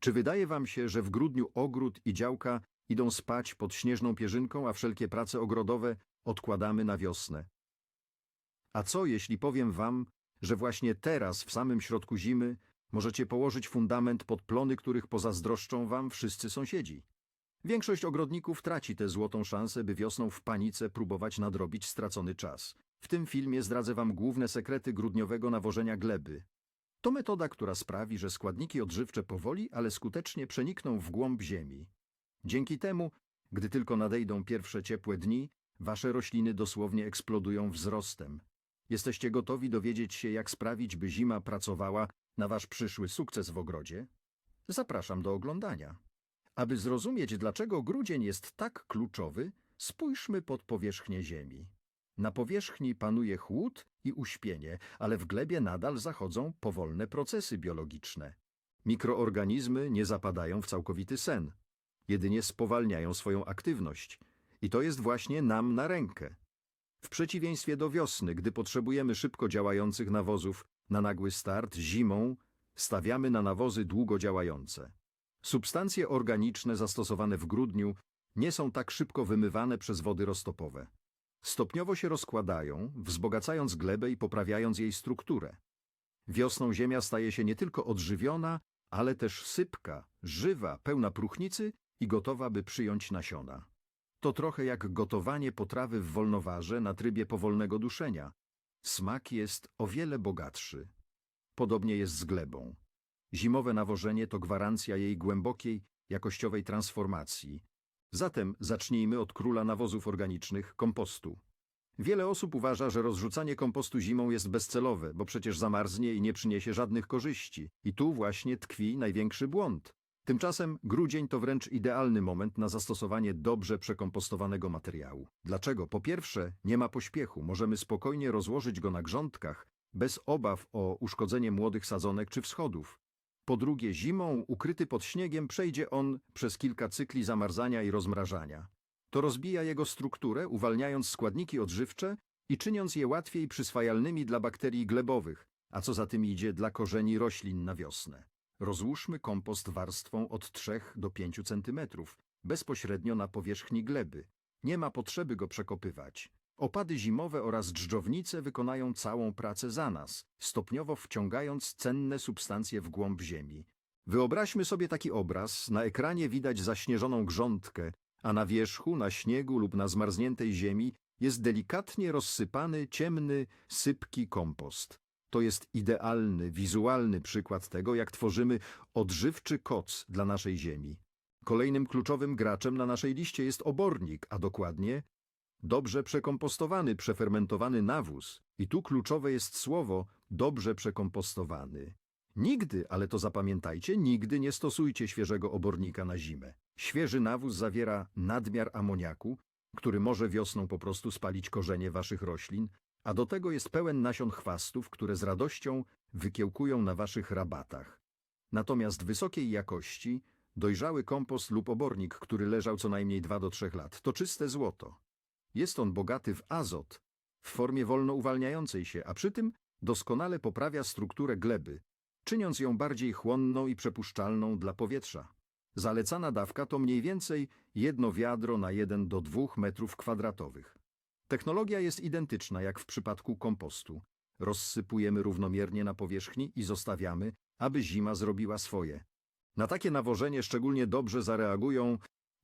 Czy wydaje wam się, że w grudniu ogród i działka idą spać pod śnieżną pierzynką, a wszelkie prace ogrodowe odkładamy na wiosnę? A co, jeśli powiem wam, że właśnie teraz, w samym środku zimy, możecie położyć fundament pod plony, których pozazdroszczą wam wszyscy sąsiedzi? Większość ogrodników traci tę złotą szansę, by wiosną w panice próbować nadrobić stracony czas. W tym filmie zdradzę wam główne sekrety grudniowego nawożenia gleby. To metoda, która sprawi, że składniki odżywcze powoli, ale skutecznie przenikną w głąb ziemi. Dzięki temu, gdy tylko nadejdą pierwsze ciepłe dni, wasze rośliny dosłownie eksplodują wzrostem. Jesteście gotowi dowiedzieć się, jak sprawić, by zima pracowała na wasz przyszły sukces w ogrodzie? Zapraszam do oglądania. Aby zrozumieć, dlaczego grudzień jest tak kluczowy, spójrzmy pod powierzchnię ziemi. Na powierzchni panuje chłód i uśpienie, ale w glebie nadal zachodzą powolne procesy biologiczne. Mikroorganizmy nie zapadają w całkowity sen, jedynie spowalniają swoją aktywność. I to jest właśnie nam na rękę. W przeciwieństwie do wiosny, gdy potrzebujemy szybko działających nawozów na nagły start, zimą stawiamy na nawozy długo działające. Substancje organiczne zastosowane w grudniu nie są tak szybko wymywane przez wody roztopowe. Stopniowo się rozkładają, wzbogacając glebę i poprawiając jej strukturę. Wiosną ziemia staje się nie tylko odżywiona, ale też sypka, żywa, pełna próchnicy i gotowa, by przyjąć nasiona. To trochę jak gotowanie potrawy w wolnowarze na trybie powolnego duszenia. Smak jest o wiele bogatszy. Podobnie jest z glebą. Zimowe nawożenie to gwarancja jej głębokiej, jakościowej transformacji. Zatem zacznijmy od króla nawozów organicznych kompostu. Wiele osób uważa, że rozrzucanie kompostu zimą jest bezcelowe, bo przecież zamarznie i nie przyniesie żadnych korzyści. I tu właśnie tkwi największy błąd. Tymczasem grudzień to wręcz idealny moment na zastosowanie dobrze przekompostowanego materiału. Dlaczego? Po pierwsze, nie ma pośpiechu, możemy spokojnie rozłożyć go na grządkach, bez obaw o uszkodzenie młodych sadzonek czy wschodów. Po drugie, zimą, ukryty pod śniegiem, przejdzie on przez kilka cykli zamarzania i rozmrażania. To rozbija jego strukturę, uwalniając składniki odżywcze i czyniąc je łatwiej przyswajalnymi dla bakterii glebowych, a co za tym idzie dla korzeni roślin na wiosnę. Rozłóżmy kompost warstwą od 3 do 5 cm, bezpośrednio na powierzchni gleby. Nie ma potrzeby go przekopywać. Opady zimowe oraz dżdżownice wykonają całą pracę za nas, stopniowo wciągając cenne substancje w głąb ziemi. Wyobraźmy sobie taki obraz. Na ekranie widać zaśnieżoną grządkę, a na wierzchu, na śniegu lub na zmarzniętej ziemi jest delikatnie rozsypany, ciemny, sypki kompost. To jest idealny, wizualny przykład tego, jak tworzymy odżywczy koc dla naszej ziemi. Kolejnym kluczowym graczem na naszej liście jest obornik, a dokładnie dobrze przekompostowany, przefermentowany nawóz. I tu kluczowe jest słowo dobrze przekompostowany. Nigdy, ale to zapamiętajcie, nigdy nie stosujcie świeżego obornika na zimę. Świeży nawóz zawiera nadmiar amoniaku, który może wiosną po prostu spalić korzenie waszych roślin, a do tego jest pełen nasion chwastów, które z radością wykiełkują na waszych rabatach. Natomiast wysokiej jakości, dojrzały kompost lub obornik, który leżał co najmniej 2 do 3 lat, to czyste złoto. Jest on bogaty w azot, w formie wolno uwalniającej się, a przy tym doskonale poprawia strukturę gleby, czyniąc ją bardziej chłonną i przepuszczalną dla powietrza. Zalecana dawka to mniej więcej jedno wiadro na 1 do 2 metrów kwadratowych. Technologia jest identyczna jak w przypadku kompostu. Rozsypujemy równomiernie na powierzchni i zostawiamy, aby zima zrobiła swoje. Na takie nawożenie szczególnie dobrze zareagują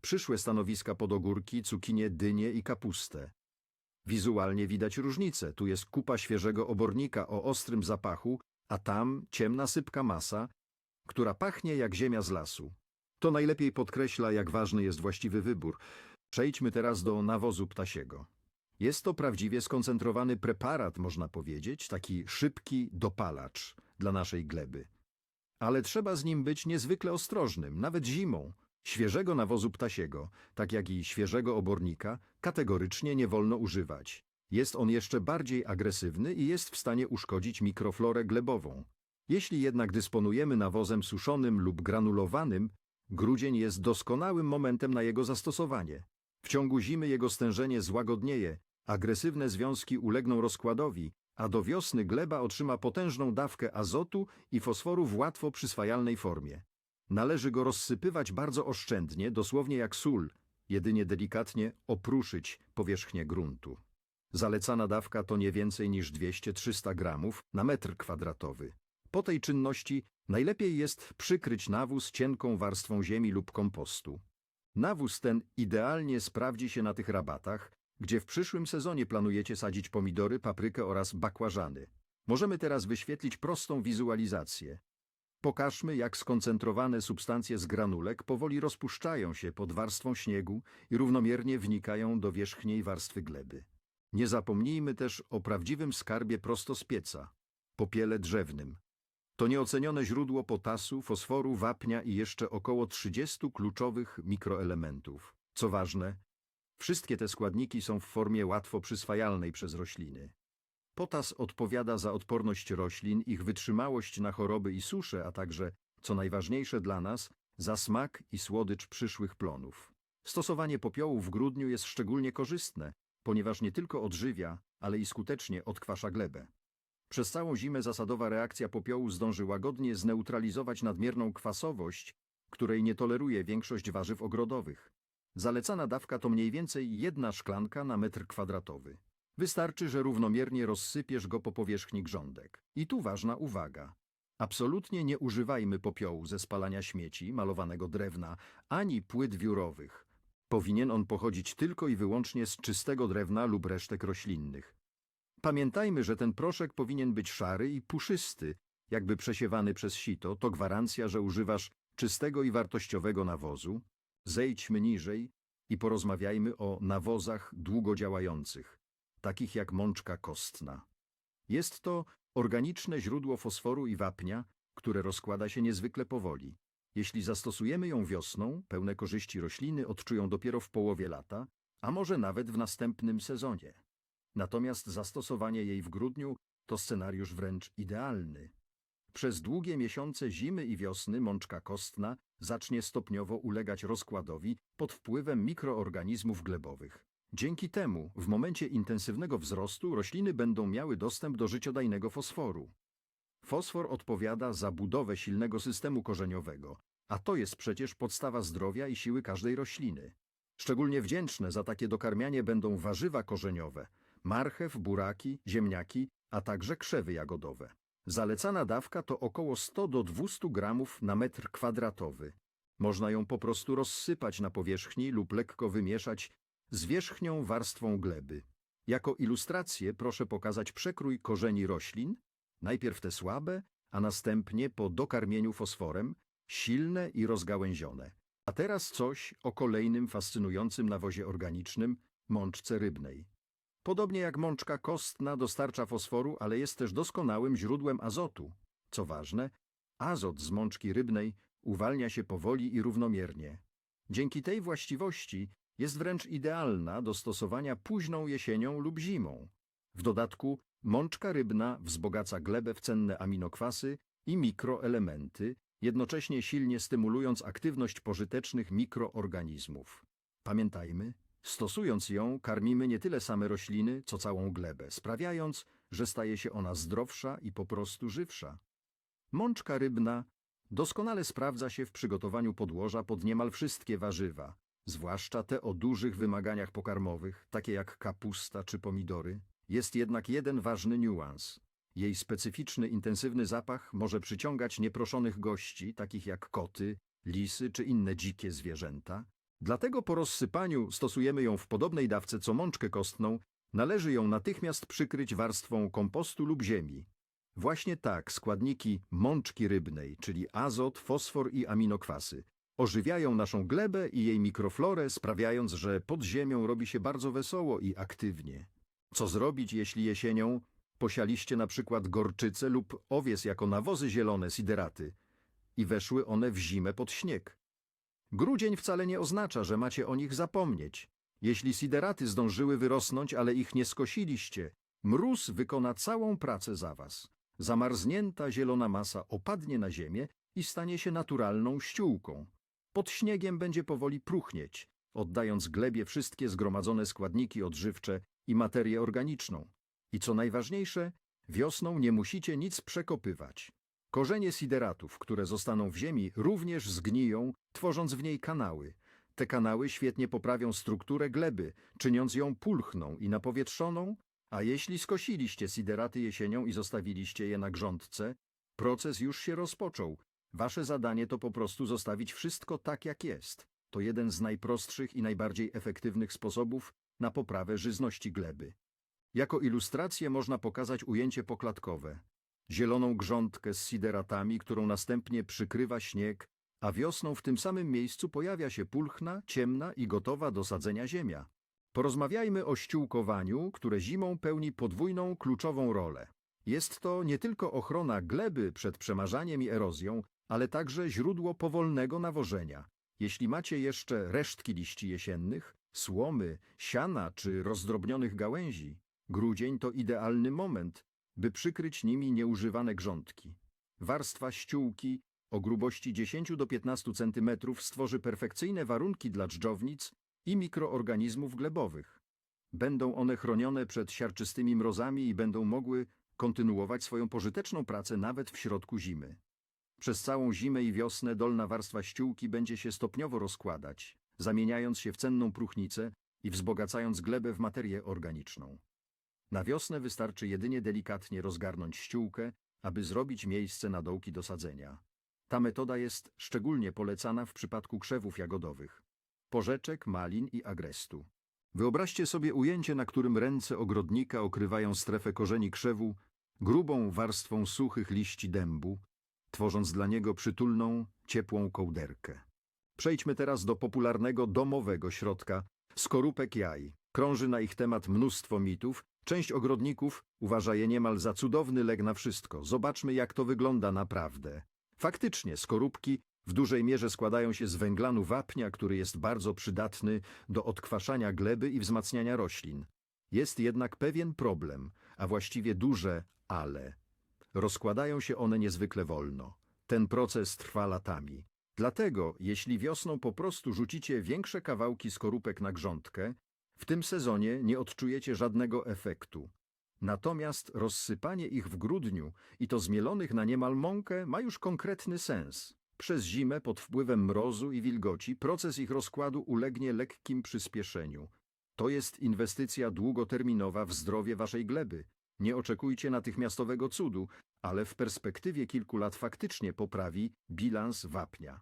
przyszłe stanowiska pod ogórki, cukinie, dynie i kapustę. Wizualnie widać różnicę. Tu jest kupa świeżego obornika o ostrym zapachu, a tam ciemna sypka masa, która pachnie jak ziemia z lasu. To najlepiej podkreśla, jak ważny jest właściwy wybór. Przejdźmy teraz do nawozu ptasiego. Jest to prawdziwie skoncentrowany preparat, można powiedzieć, taki szybki dopalacz dla naszej gleby. Ale trzeba z nim być niezwykle ostrożnym, nawet zimą. Świeżego nawozu ptasiego, tak jak i świeżego obornika, kategorycznie nie wolno używać. Jest on jeszcze bardziej agresywny i jest w stanie uszkodzić mikroflorę glebową. Jeśli jednak dysponujemy nawozem suszonym lub granulowanym, grudzień jest doskonałym momentem na jego zastosowanie. W ciągu zimy jego stężenie złagodnieje, agresywne związki ulegną rozkładowi, a do wiosny gleba otrzyma potężną dawkę azotu i fosforu w łatwo przyswajalnej formie. Należy go rozsypywać bardzo oszczędnie, dosłownie jak sól, jedynie delikatnie opruszyć powierzchnię gruntu. Zalecana dawka to nie więcej niż 200-300 gramów na metr kwadratowy. Po tej czynności najlepiej jest przykryć nawóz cienką warstwą ziemi lub kompostu. Nawóz ten idealnie sprawdzi się na tych rabatach, gdzie w przyszłym sezonie planujecie sadzić pomidory, paprykę oraz bakłażany. Możemy teraz wyświetlić prostą wizualizację. Pokażmy, jak skoncentrowane substancje z granulek powoli rozpuszczają się pod warstwą śniegu i równomiernie wnikają do wierzchniej warstwy gleby. Nie zapomnijmy też o prawdziwym skarbie prosto z pieca popiele drzewnym. To nieocenione źródło potasu, fosforu, wapnia i jeszcze około 30 kluczowych mikroelementów. Co ważne, wszystkie te składniki są w formie łatwo przyswajalnej przez rośliny. Potas odpowiada za odporność roślin, ich wytrzymałość na choroby i susze, a także, co najważniejsze dla nas, za smak i słodycz przyszłych plonów. Stosowanie popiołu w grudniu jest szczególnie korzystne, ponieważ nie tylko odżywia, ale i skutecznie odkwasza glebę. Przez całą zimę zasadowa reakcja popiołu zdąży łagodnie zneutralizować nadmierną kwasowość, której nie toleruje większość warzyw ogrodowych. Zalecana dawka to mniej więcej jedna szklanka na metr kwadratowy. Wystarczy, że równomiernie rozsypiesz go po powierzchni grządek. I tu ważna uwaga. Absolutnie nie używajmy popiołu ze spalania śmieci, malowanego drewna, ani płyt wiórowych. Powinien on pochodzić tylko i wyłącznie z czystego drewna lub resztek roślinnych. Pamiętajmy, że ten proszek powinien być szary i puszysty, jakby przesiewany przez sito, to gwarancja, że używasz czystego i wartościowego nawozu. Zejdźmy niżej i porozmawiajmy o nawozach długodziałających, takich jak mączka kostna. Jest to organiczne źródło fosforu i wapnia, które rozkłada się niezwykle powoli. Jeśli zastosujemy ją wiosną, pełne korzyści rośliny odczują dopiero w połowie lata, a może nawet w następnym sezonie. Natomiast zastosowanie jej w grudniu to scenariusz wręcz idealny. Przez długie miesiące zimy i wiosny mączka kostna zacznie stopniowo ulegać rozkładowi pod wpływem mikroorganizmów glebowych. Dzięki temu w momencie intensywnego wzrostu rośliny będą miały dostęp do życiodajnego fosforu. Fosfor odpowiada za budowę silnego systemu korzeniowego, a to jest przecież podstawa zdrowia i siły każdej rośliny. Szczególnie wdzięczne za takie dokarmianie będą warzywa korzeniowe, marchew, buraki, ziemniaki, a także krzewy jagodowe. Zalecana dawka to około 100 do 200 gramów na metr kwadratowy. Można ją po prostu rozsypać na powierzchni lub lekko wymieszać z wierzchnią warstwą gleby. Jako ilustrację proszę pokazać przekrój korzeni roślin, najpierw te słabe, a następnie po dokarmieniu fosforem silne i rozgałęzione. A teraz coś o kolejnym fascynującym nawozie organicznym mączce rybnej. Podobnie jak mączka kostna dostarcza fosforu, ale jest też doskonałym źródłem azotu. Co ważne, azot z mączki rybnej uwalnia się powoli i równomiernie. Dzięki tej właściwości jest wręcz idealna do stosowania późną jesienią lub zimą. W dodatku mączka rybna wzbogaca glebę w cenne aminokwasy i mikroelementy, jednocześnie silnie stymulując aktywność pożytecznych mikroorganizmów. Pamiętajmy, stosując ją karmimy nie tyle same rośliny, co całą glebę, sprawiając, że staje się ona zdrowsza i po prostu żywsza. Mączka rybna doskonale sprawdza się w przygotowaniu podłoża pod niemal wszystkie warzywa, zwłaszcza te o dużych wymaganiach pokarmowych, takie jak kapusta czy pomidory. Jest jednak jeden ważny niuans. Jej specyficzny, intensywny zapach może przyciągać nieproszonych gości, takich jak koty, lisy czy inne dzikie zwierzęta. Dlatego po rozsypaniu stosujemy ją w podobnej dawce co mączkę kostną, należy ją natychmiast przykryć warstwą kompostu lub ziemi. Właśnie tak składniki mączki rybnej, czyli azot, fosfor i aminokwasy, ożywiają naszą glebę i jej mikroflorę, sprawiając, że pod ziemią robi się bardzo wesoło i aktywnie. Co zrobić, jeśli jesienią posialiście na przykład gorczycę lub owies jako nawozy zielone sideraty i weszły one w zimę pod śnieg? Grudzień wcale nie oznacza, że macie o nich zapomnieć. Jeśli sideraty zdążyły wyrosnąć, ale ich nie skosiliście, mróz wykona całą pracę za was. Zamarznięta zielona masa opadnie na ziemię i stanie się naturalną ściółką. Pod śniegiem będzie powoli pruchnieć, oddając glebie wszystkie zgromadzone składniki odżywcze i materię organiczną. I co najważniejsze, wiosną nie musicie nic przekopywać. Korzenie sideratów, które zostaną w ziemi, również zgniją, tworząc w niej kanały. Te kanały świetnie poprawią strukturę gleby, czyniąc ją pulchną i napowietrzoną, a jeśli skosiliście sideraty jesienią i zostawiliście je na grządce, proces już się rozpoczął. Wasze zadanie to po prostu zostawić wszystko tak, jak jest. To jeden z najprostszych i najbardziej efektywnych sposobów na poprawę żyzności gleby. Jako ilustrację można pokazać ujęcie poklatkowe. Zieloną grządkę z sideratami, którą następnie przykrywa śnieg, a wiosną w tym samym miejscu pojawia się pulchna, ciemna i gotowa do sadzenia ziemia. Porozmawiajmy o ściółkowaniu, które zimą pełni podwójną kluczową rolę. Jest to nie tylko ochrona gleby przed przemarzaniem i erozją, ale także źródło powolnego nawożenia. Jeśli macie jeszcze resztki liści jesiennych, słomy, siana czy rozdrobnionych gałęzi, grudzień to idealny moment, by przykryć nimi nieużywane grządki. Warstwa ściółki o grubości 10 do 15 cm stworzy perfekcyjne warunki dla dżdżownic i mikroorganizmów glebowych. Będą one chronione przed siarczystymi mrozami i będą mogły kontynuować swoją pożyteczną pracę nawet w środku zimy. Przez całą zimę i wiosnę dolna warstwa ściółki będzie się stopniowo rozkładać, zamieniając się w cenną próchnicę i wzbogacając glebę w materię organiczną. Na wiosnę wystarczy jedynie delikatnie rozgarnąć ściółkę, aby zrobić miejsce na dołki do sadzenia. Ta metoda jest szczególnie polecana w przypadku krzewów jagodowych, porzeczek, malin i agrestu. Wyobraźcie sobie ujęcie, na którym ręce ogrodnika okrywają strefę korzeni krzewu grubą warstwą suchych liści dębu, tworząc dla niego przytulną, ciepłą kołderkę. Przejdźmy teraz do popularnego domowego środka skorupek jaj. Krąży na ich temat mnóstwo mitów. Część ogrodników uważa je niemal za cudowny lek na wszystko. Zobaczmy, jak to wygląda naprawdę. Faktycznie, skorupki w dużej mierze składają się z węglanu wapnia, który jest bardzo przydatny do odkwaszania gleby i wzmacniania roślin. Jest jednak pewien problem, a właściwie duże ale. Rozkładają się one niezwykle wolno. Ten proces trwa latami. Dlatego, jeśli wiosną po prostu rzucicie większe kawałki skorupek na grządkę, w tym sezonie nie odczujecie żadnego efektu. Natomiast rozsypanie ich w grudniu i to zmielonych na niemal mąkę ma już konkretny sens. Przez zimę pod wpływem mrozu i wilgoci proces ich rozkładu ulegnie lekkim przyspieszeniu. To jest inwestycja długoterminowa w zdrowie waszej gleby. Nie oczekujcie natychmiastowego cudu, ale w perspektywie kilku lat faktycznie poprawi bilans wapnia.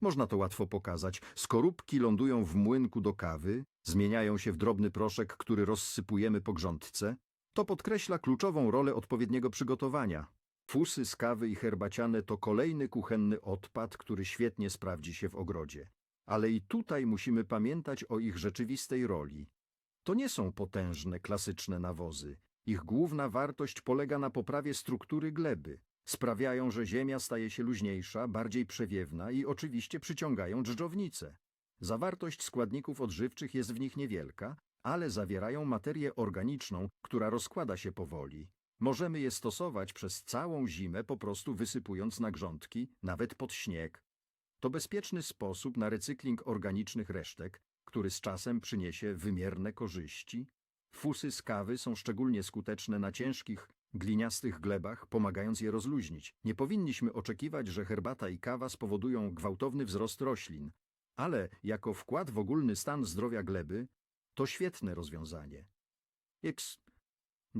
Można to łatwo pokazać. Skorupki lądują w młynku do kawy, zmieniają się w drobny proszek, który rozsypujemy po grządce. To podkreśla kluczową rolę odpowiedniego przygotowania. Fusy z kawy i herbaciane to kolejny kuchenny odpad, który świetnie sprawdzi się w ogrodzie. Ale i tutaj musimy pamiętać o ich rzeczywistej roli. To nie są potężne, klasyczne nawozy. Ich główna wartość polega na poprawie struktury gleby. Sprawiają, że ziemia staje się luźniejsza, bardziej przewiewna i oczywiście przyciągają dżdżownice. Zawartość składników odżywczych jest w nich niewielka, ale zawierają materię organiczną, która rozkłada się powoli. Możemy je stosować przez całą zimę, po prostu wysypując na grządki, nawet pod śnieg. To bezpieczny sposób na recykling organicznych resztek, który z czasem przyniesie wymierne korzyści. Fusy z kawy są szczególnie skuteczne na ciężkich, gliniastych glebach, pomagając je rozluźnić. Nie powinniśmy oczekiwać, że herbata i kawa spowodują gwałtowny wzrost roślin, ale jako wkład w ogólny stan zdrowia gleby to świetne rozwiązanie. X.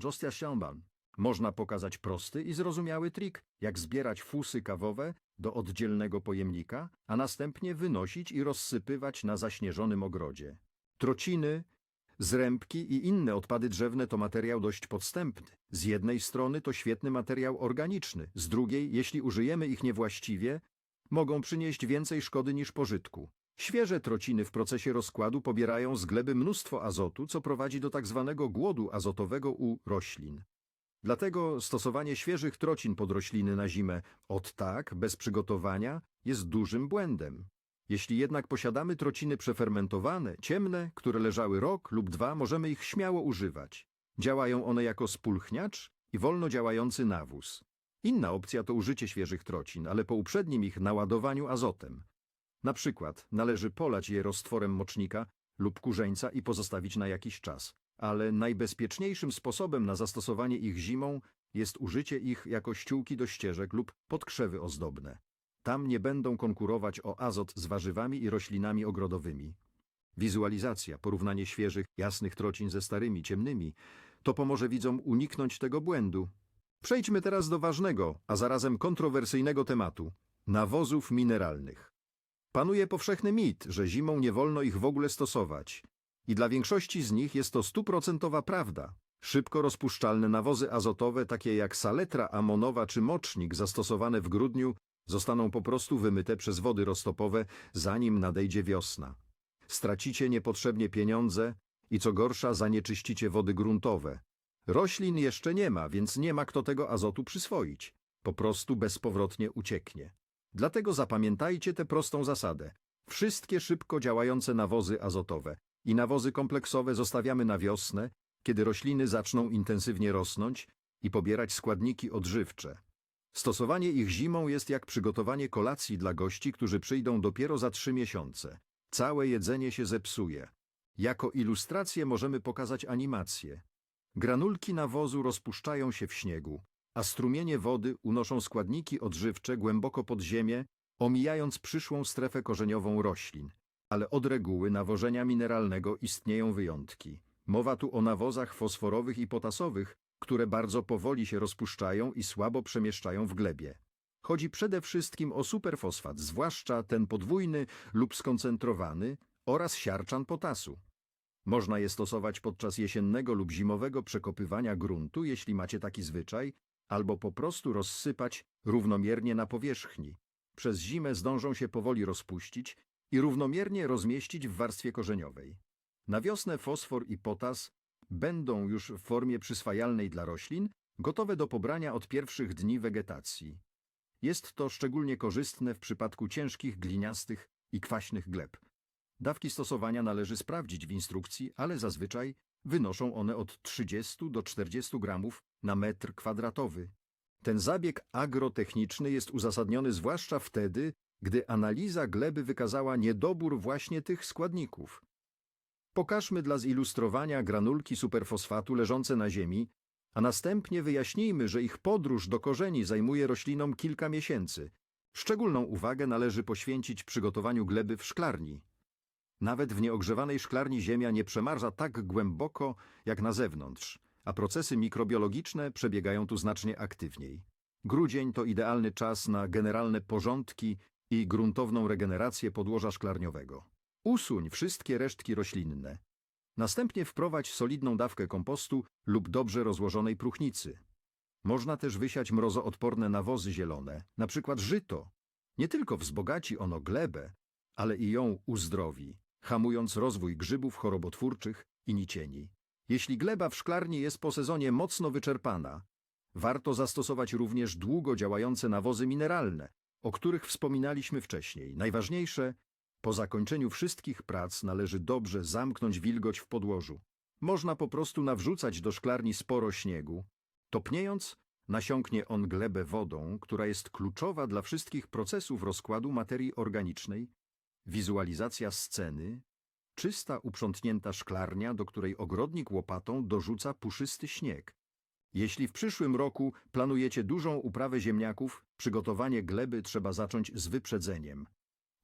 Jostia Schaumban. Można pokazać prosty i zrozumiały trik, jak zbierać fusy kawowe do oddzielnego pojemnika, a następnie wynosić i rozsypywać na zaśnieżonym ogrodzie. Trociny, zrębki i inne odpady drzewne to materiał dość podstępny. Z jednej strony to świetny materiał organiczny, z drugiej, jeśli użyjemy ich niewłaściwie, mogą przynieść więcej szkody niż pożytku. Świeże trociny w procesie rozkładu pobierają z gleby mnóstwo azotu, co prowadzi do tak zwanego głodu azotowego u roślin. Dlatego stosowanie świeżych trocin pod rośliny na zimę od tak, bez przygotowania, jest dużym błędem. Jeśli jednak posiadamy trociny przefermentowane, ciemne, które leżały rok lub dwa, możemy ich śmiało używać. Działają one jako spulchniacz i wolno działający nawóz. Inna opcja to użycie świeżych trocin, ale po uprzednim ich naładowaniu azotem. Na przykład należy polać je roztworem mocznika lub kurzeńca i pozostawić na jakiś czas. Ale najbezpieczniejszym sposobem na zastosowanie ich zimą jest użycie ich jako ściółki do ścieżek lub podkrzewy ozdobne. Tam nie będą konkurować o azot z warzywami i roślinami ogrodowymi. Wizualizacja, porównanie świeżych, jasnych trocin ze starymi, ciemnymi, to pomoże widzom uniknąć tego błędu. Przejdźmy teraz do ważnego, a zarazem kontrowersyjnego tematu nawozów mineralnych. Panuje powszechny mit, że zimą nie wolno ich w ogóle stosować. I dla większości z nich jest to stuprocentowa prawda. Szybko rozpuszczalne nawozy azotowe, takie jak saletra amonowa czy mocznik, zastosowane w grudniu, zostaną po prostu wymyte przez wody roztopowe, zanim nadejdzie wiosna. Stracicie niepotrzebnie pieniądze i co gorsza, zanieczyścicie wody gruntowe. Roślin jeszcze nie ma, więc nie ma kto tego azotu przyswoić. Po prostu bezpowrotnie ucieknie. Dlatego zapamiętajcie tę prostą zasadę. Wszystkie szybko działające nawozy azotowe i nawozy kompleksowe zostawiamy na wiosnę, kiedy rośliny zaczną intensywnie rosnąć i pobierać składniki odżywcze. Stosowanie ich zimą jest jak przygotowanie kolacji dla gości, którzy przyjdą dopiero za trzy miesiące. Całe jedzenie się zepsuje. Jako ilustrację możemy pokazać animację. Granulki nawozu rozpuszczają się w śniegu, a strumienie wody unoszą składniki odżywcze głęboko pod ziemię, omijając przyszłą strefę korzeniową roślin. Ale od reguły nawożenia mineralnego istnieją wyjątki. Mowa tu o nawozach fosforowych i potasowych, które bardzo powoli się rozpuszczają i słabo przemieszczają w glebie. Chodzi przede wszystkim o superfosfat, zwłaszcza ten podwójny lub skoncentrowany oraz siarczan potasu. Można je stosować podczas jesiennego lub zimowego przekopywania gruntu, jeśli macie taki zwyczaj, albo po prostu rozsypać równomiernie na powierzchni. Przez zimę zdążą się powoli rozpuścić i równomiernie rozmieścić w warstwie korzeniowej. Na wiosnę fosfor i potas będą już w formie przyswajalnej dla roślin, gotowe do pobrania od pierwszych dni wegetacji. Jest to szczególnie korzystne w przypadku ciężkich, gliniastych i kwaśnych gleb. Dawki stosowania należy sprawdzić w instrukcji, ale zazwyczaj wynoszą one od 30 do 40 gramów na metr kwadratowy. Ten zabieg agrotechniczny jest uzasadniony zwłaszcza wtedy, gdy analiza gleby wykazała niedobór właśnie tych składników. Pokażmy dla zilustrowania granulki superfosfatu leżące na ziemi, a następnie wyjaśnijmy, że ich podróż do korzeni zajmuje roślinom kilka miesięcy. Szczególną uwagę należy poświęcić przygotowaniu gleby w szklarni. Nawet w nieogrzewanej szklarni ziemia nie przemarza tak głęboko jak na zewnątrz, a procesy mikrobiologiczne przebiegają tu znacznie aktywniej. Grudzień to idealny czas na generalne porządki i gruntowną regenerację podłoża szklarniowego. Usuń wszystkie resztki roślinne. Następnie wprowadź solidną dawkę kompostu lub dobrze rozłożonej próchnicy. Można też wysiać mrozoodporne nawozy zielone, przykład żyto. Nie tylko wzbogaci ono glebę, ale i ją uzdrowi, hamując rozwój grzybów chorobotwórczych i nicieni. Jeśli gleba w szklarni jest po sezonie mocno wyczerpana, warto zastosować również długo działające nawozy mineralne, o których wspominaliśmy wcześniej. Najważniejsze, po zakończeniu wszystkich prac należy dobrze zamknąć wilgoć w podłożu. Można po prostu nawrzucać do szklarni sporo śniegu. Topniejąc, nasiąknie on glebę wodą, która jest kluczowa dla wszystkich procesów rozkładu materii organicznej. Wizualizacja sceny, czysta uprzątnięta szklarnia, do której ogrodnik łopatą dorzuca puszysty śnieg. Jeśli w przyszłym roku planujecie dużą uprawę ziemniaków, przygotowanie gleby trzeba zacząć z wyprzedzeniem.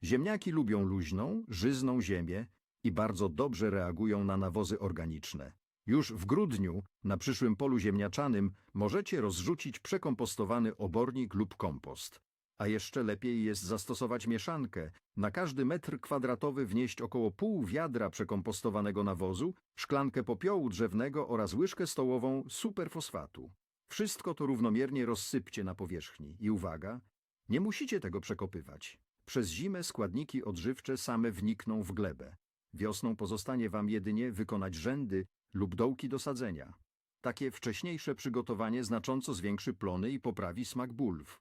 Ziemniaki lubią luźną, żyzną ziemię i bardzo dobrze reagują na nawozy organiczne. Już w grudniu na przyszłym polu ziemniaczanym możecie rozrzucić przekompostowany obornik lub kompost. A jeszcze lepiej jest zastosować mieszankę. Na każdy metr kwadratowy wnieść około pół wiadra przekompostowanego nawozu, szklankę popiołu drzewnego oraz łyżkę stołową superfosfatu. Wszystko to równomiernie rozsypcie na powierzchni. I uwaga, nie musicie tego przekopywać. Przez zimę składniki odżywcze same wnikną w glebę. Wiosną pozostanie wam jedynie wykonać rzędy lub dołki do sadzenia. Takie wcześniejsze przygotowanie znacząco zwiększy plony i poprawi smak bulw.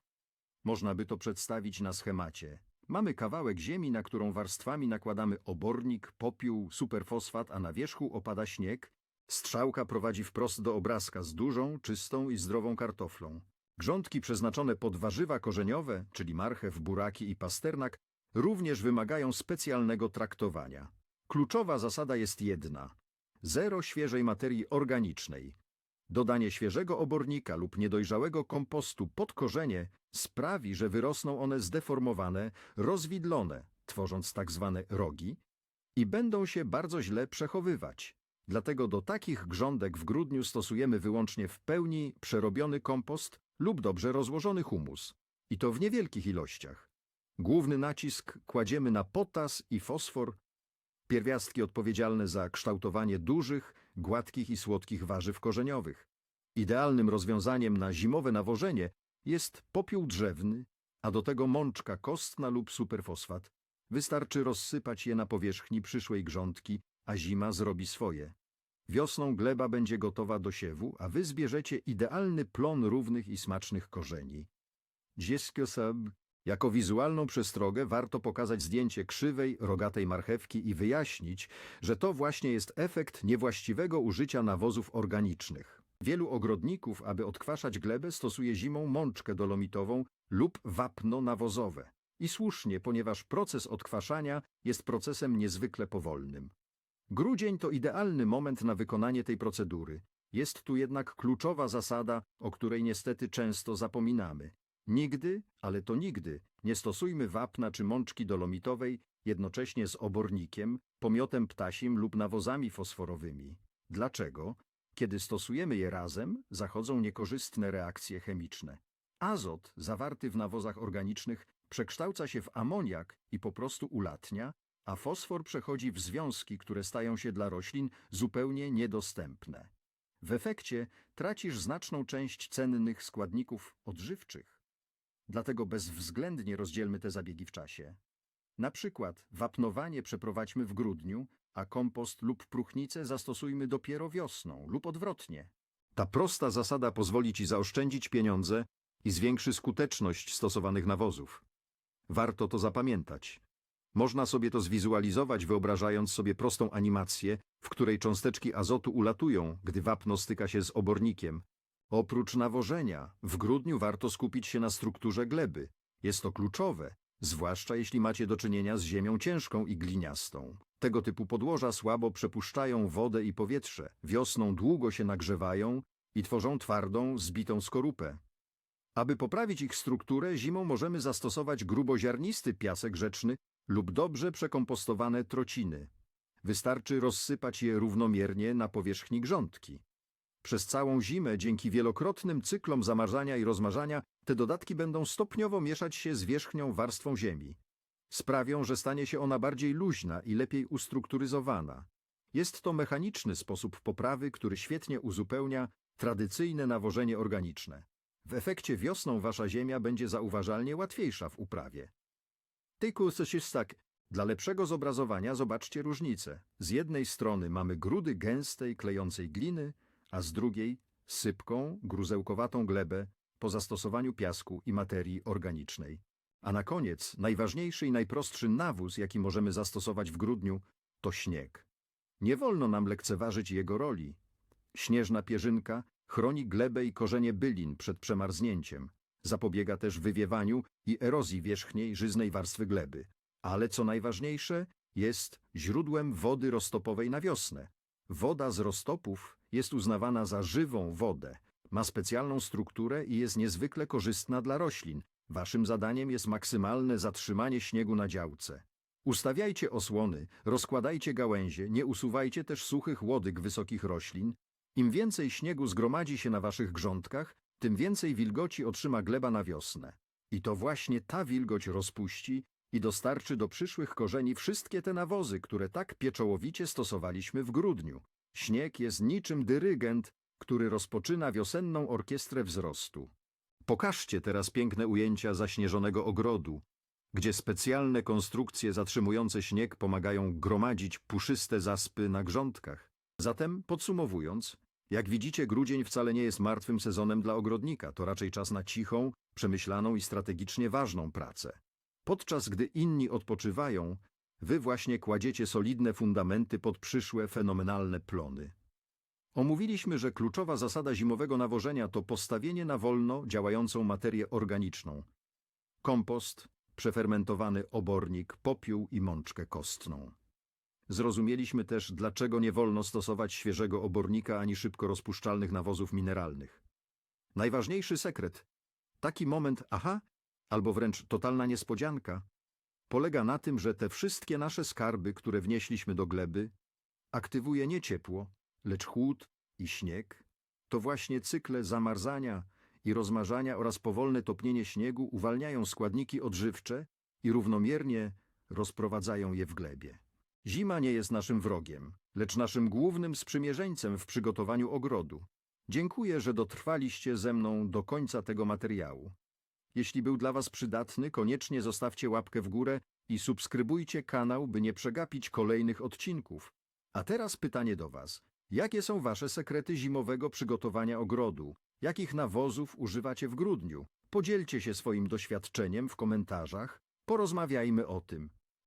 Można by to przedstawić na schemacie. Mamy kawałek ziemi, na którą warstwami nakładamy obornik, popiół, superfosfat, a na wierzchu opada śnieg. Strzałka prowadzi wprost do obrazka z dużą, czystą i zdrową kartoflą. Grządki przeznaczone pod warzywa korzeniowe, czyli marchew, buraki i pasternak, również wymagają specjalnego traktowania. Kluczowa zasada jest jedna. Zero świeżej materii organicznej. Dodanie świeżego obornika lub niedojrzałego kompostu pod korzenie sprawi, że wyrosną one zdeformowane, rozwidlone, tworząc tak zwane rogi i będą się bardzo źle przechowywać. Dlatego do takich grządek w grudniu stosujemy wyłącznie w pełni przerobiony kompost lub dobrze rozłożony humus. I to w niewielkich ilościach. Główny nacisk kładziemy na potas i fosfor, pierwiastki odpowiedzialne za kształtowanie dużych, gładkich i słodkich warzyw korzeniowych. Idealnym rozwiązaniem na zimowe nawożenie jest popiół drzewny, a do tego mączka kostna lub superfosfat. Wystarczy rozsypać je na powierzchni przyszłej grządki, a zima zrobi swoje. Wiosną gleba będzie gotowa do siewu, a wy zbierzecie idealny plon równych i smacznych korzeni. Dziecko sab. Jako wizualną przestrogę warto pokazać zdjęcie krzywej, rogatej marchewki i wyjaśnić, że to właśnie jest efekt niewłaściwego użycia nawozów organicznych. Wielu ogrodników, aby odkwaszać glebę, stosuje zimą mączkę dolomitową lub wapno nawozowe. I słusznie, ponieważ proces odkwaszania jest procesem niezwykle powolnym. Grudzień to idealny moment na wykonanie tej procedury. Jest tu jednak kluczowa zasada, o której niestety często zapominamy. Nigdy, ale to nigdy, nie stosujmy wapna czy mączki dolomitowej jednocześnie z obornikiem, pomiotem ptasim lub nawozami fosforowymi. Dlaczego? Kiedy stosujemy je razem, zachodzą niekorzystne reakcje chemiczne. Azot zawarty w nawozach organicznych przekształca się w amoniak i po prostu ulatnia, a fosfor przechodzi w związki, które stają się dla roślin zupełnie niedostępne. W efekcie tracisz znaczną część cennych składników odżywczych. Dlatego bezwzględnie rozdzielmy te zabiegi w czasie. Na przykład wapnowanie przeprowadźmy w grudniu, a kompost lub próchnicę zastosujmy dopiero wiosną lub odwrotnie. Ta prosta zasada pozwoli Ci zaoszczędzić pieniądze i zwiększy skuteczność stosowanych nawozów. Warto to zapamiętać. Można sobie to zwizualizować, wyobrażając sobie prostą animację, w której cząsteczki azotu ulatują, gdy wapno styka się z obornikiem. Oprócz nawożenia, w grudniu warto skupić się na strukturze gleby. Jest to kluczowe, zwłaszcza jeśli macie do czynienia z ziemią ciężką i gliniastą. Tego typu podłoża słabo przepuszczają wodę i powietrze, wiosną długo się nagrzewają i tworzą twardą, zbitą skorupę. Aby poprawić ich strukturę, zimą możemy zastosować gruboziarnisty piasek rzeczny lub dobrze przekompostowane trociny. Wystarczy rozsypać je równomiernie na powierzchni grządki. Przez całą zimę, dzięki wielokrotnym cyklom zamarzania i rozmarzania, te dodatki będą stopniowo mieszać się z wierzchnią warstwą ziemi. Sprawią, że stanie się ona bardziej luźna i lepiej ustrukturyzowana. Jest to mechaniczny sposób poprawy, który świetnie uzupełnia tradycyjne nawożenie organiczne. W efekcie wiosną wasza ziemia będzie zauważalnie łatwiejsza w uprawie. Tyku tak. Dla lepszego zobrazowania zobaczcie różnicę. Z jednej strony mamy grudy gęstej, klejącej gliny, a z drugiej sypką, gruzełkowatą glebę po zastosowaniu piasku i materii organicznej. A na koniec najważniejszy i najprostszy nawóz, jaki możemy zastosować w grudniu, to śnieg. Nie wolno nam lekceważyć jego roli. Śnieżna pierzynka chroni glebę i korzenie bylin przed przemarznięciem. Zapobiega też wywiewaniu i erozji wierzchniej żyznej warstwy gleby. Ale co najważniejsze, jest źródłem wody roztopowej na wiosnę. Woda z roztopów jest uznawana za żywą wodę, ma specjalną strukturę i jest niezwykle korzystna dla roślin. Waszym zadaniem jest maksymalne zatrzymanie śniegu na działce. Ustawiajcie osłony, rozkładajcie gałęzie, nie usuwajcie też suchych łodyg wysokich roślin. Im więcej śniegu zgromadzi się na waszych grządkach, tym więcej wilgoci otrzyma gleba na wiosnę. I to właśnie ta wilgoć rozpuści i dostarczy do przyszłych korzeni wszystkie te nawozy, które tak pieczołowicie stosowaliśmy w grudniu. Śnieg jest niczym dyrygent, który rozpoczyna wiosenną orkiestrę wzrostu. Pokażcie teraz piękne ujęcia zaśnieżonego ogrodu, gdzie specjalne konstrukcje zatrzymujące śnieg pomagają gromadzić puszyste zaspy na grządkach. Zatem, podsumowując, jak widzicie, grudzień wcale nie jest martwym sezonem dla ogrodnika, to raczej czas na cichą, przemyślaną i strategicznie ważną pracę. Podczas gdy inni odpoczywają, wy właśnie kładziecie solidne fundamenty pod przyszłe fenomenalne plony. Omówiliśmy, że kluczowa zasada zimowego nawożenia to postawienie na wolno działającą materię organiczną. Kompost, przefermentowany obornik, popiół i mączkę kostną. Zrozumieliśmy też, dlaczego nie wolno stosować świeżego obornika ani szybko rozpuszczalnych nawozów mineralnych. Najważniejszy sekret, taki moment aha, albo wręcz totalna niespodzianka, polega na tym, że te wszystkie nasze skarby, które wnieśliśmy do gleby, aktywuje nie ciepło, lecz chłód i śnieg. To właśnie cykle zamarzania i rozmarzania oraz powolne topnienie śniegu uwalniają składniki odżywcze i równomiernie rozprowadzają je w glebie. Zima nie jest naszym wrogiem, lecz naszym głównym sprzymierzeńcem w przygotowaniu ogrodu. Dziękuję, że dotrwaliście ze mną do końca tego materiału. Jeśli był dla Was przydatny, koniecznie zostawcie łapkę w górę i subskrybujcie kanał, by nie przegapić kolejnych odcinków. A teraz pytanie do Was. Jakie są Wasze sekrety zimowego przygotowania ogrodu? Jakich nawozów używacie w grudniu? Podzielcie się swoim doświadczeniem w komentarzach. Porozmawiajmy o tym.